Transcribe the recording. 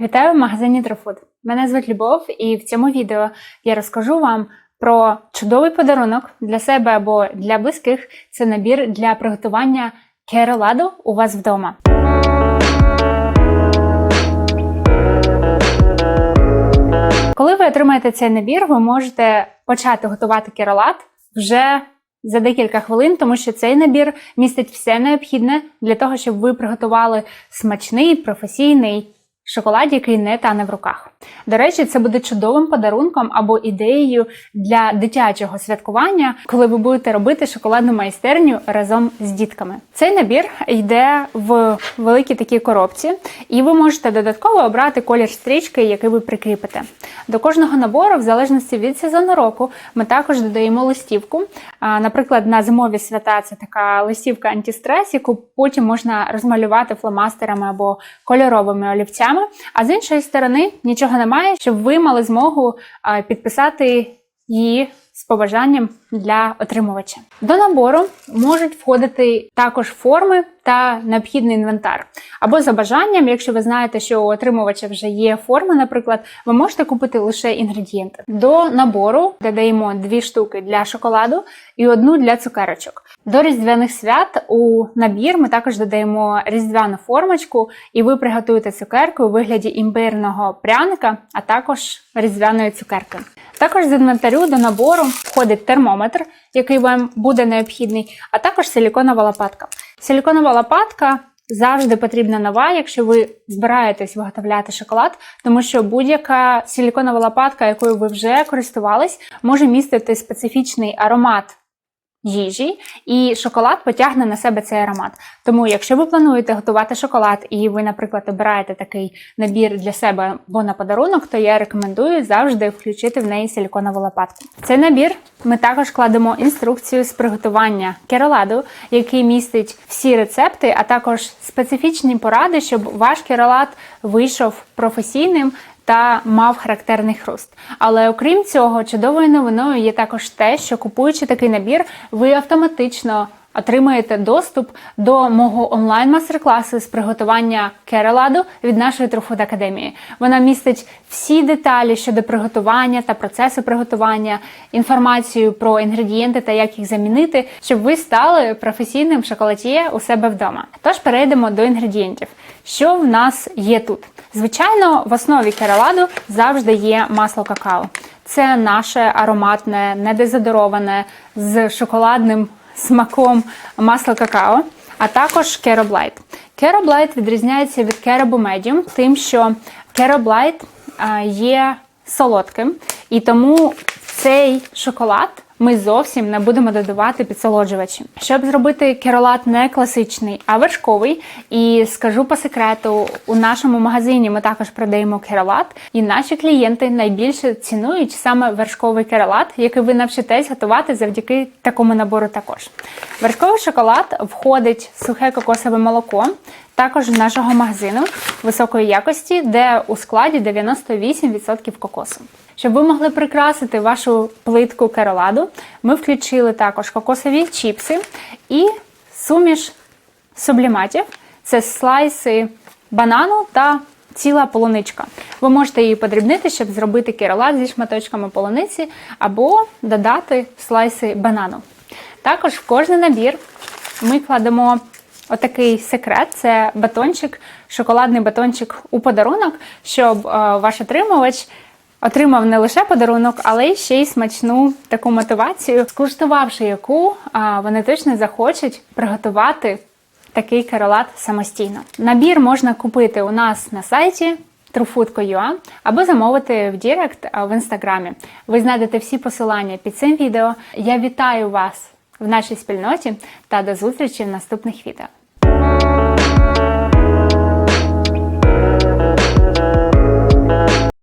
Вітаю в магазині Трофуд. Мене звуть Любов, і в цьому відео я розкажу вам про чудовий подарунок для себе або для близьких. Це набір для приготування кероладу у вас вдома. Коли ви отримаєте цей набір, ви можете почати готувати керолад вже за декілька хвилин, тому що цей набір містить все необхідне для того, щоб ви приготували смачний професійний шоколад, який не тане в руках. До речі, це буде чудовим подарунком або ідеєю для дитячого святкування, коли ви будете робити шоколадну майстерню разом з дітками. Цей набір йде в великій такій коробці, і ви можете додатково обрати колір стрічки, який ви прикріпите. До кожного набору, в залежності від сезону року, ми також додаємо листівку. Наприклад, на зимові свята це така листівка антистрес, яку потім можна розмалювати фломастерами або кольоровими олівцями. А з іншої сторони нічого немає, щоб ви мали змогу підписати її з побажанням для отримувача. До набору можуть входити також форми та необхідний інвентар. Або за бажанням, якщо ви знаєте, що у отримувача вже є форма, наприклад, ви можете купити лише інгредієнти. До набору додаємо дві штуки для шоколаду і одну для цукерочок. До різдвяних свят у набір ми також додаємо різдвяну формочку, і ви приготуєте цукерку у вигляді імбирного пряника, а також різдвяної цукерки. Також з інвентарю до набору входить термометр, який вам буде необхідний, а також силіконова лопатка. Силіконова лопатка завжди потрібна нова, якщо ви збираєтесь виготовляти шоколад, тому що будь-яка силіконова лопатка, якою ви вже користувались, може містити специфічний аромат їжі, і шоколад потягне на себе цей аромат. Тому, якщо ви плануєте готувати шоколад, і ви, наприклад, обираєте такий набір для себе або на подарунок, то я рекомендую завжди включити в неї силіконову лопатку. Цей набір ми також кладемо інструкцію з приготування кероладу, який містить всі рецепти, а також специфічні поради, щоб ваш керолад вийшов професійним та мав характерний хруст. Але окрім цього, чудовою новиною є також те, що купуючи такий набір, ви автоматично отримаєте доступ до мого онлайн-мастер-класу з приготування кероладу від нашої Труфуд Академії. Вона містить всі деталі щодо приготування та процесу приготування, інформацію про інгредієнти та як їх замінити, щоб ви стали професійним шоколад'є у себе вдома. Тож перейдемо до інгредієнтів. Що в нас є тут? Звичайно, в основі кероладу завжди є масло какао. Це наше ароматне, недезодороване з шоколадним смаком масла какао, а також кероблайт. Кероблайт відрізняється від керобу медіум, тим, що кероблайт є солодким, і тому цей шоколад ми зовсім не будемо додавати підсолоджувачі. Щоб зробити керолад не класичний, а вершковий. І скажу по секрету, у нашому магазині ми також продаємо керолад, і наші клієнти найбільше цінують саме вершковий керолад, який ви навчитесь готувати завдяки такому набору. Також вершковий шоколад входить сухе кокосове молоко. Також з нашого магазину високої якості, де у складі 98% кокосу. Щоб ви могли прикрасити вашу плитку кероладу, ми включили також кокосові чіпси і суміш субліматів. Це слайси банану та ціла полуничка. Ви можете її подрібнити, щоб зробити керолад зі шматочками полуниці, або додати слайси банану. Також в кожний набір ми кладемо отакий секрет це батончик, шоколадний батончик у подарунок, щоб ваш отримувач отримав не лише подарунок, але ще й смачну таку мотивацію, скуштувавши яку вони точно захочуть приготувати такий керолад самостійно. Набір можна купити у нас на сайті. Trufood.ua або замовити в Дірект в інстаграмі. Ви знайдете всі посилання під цим відео. Я вітаю вас в нашій спільноті та до зустрічі в наступних відео.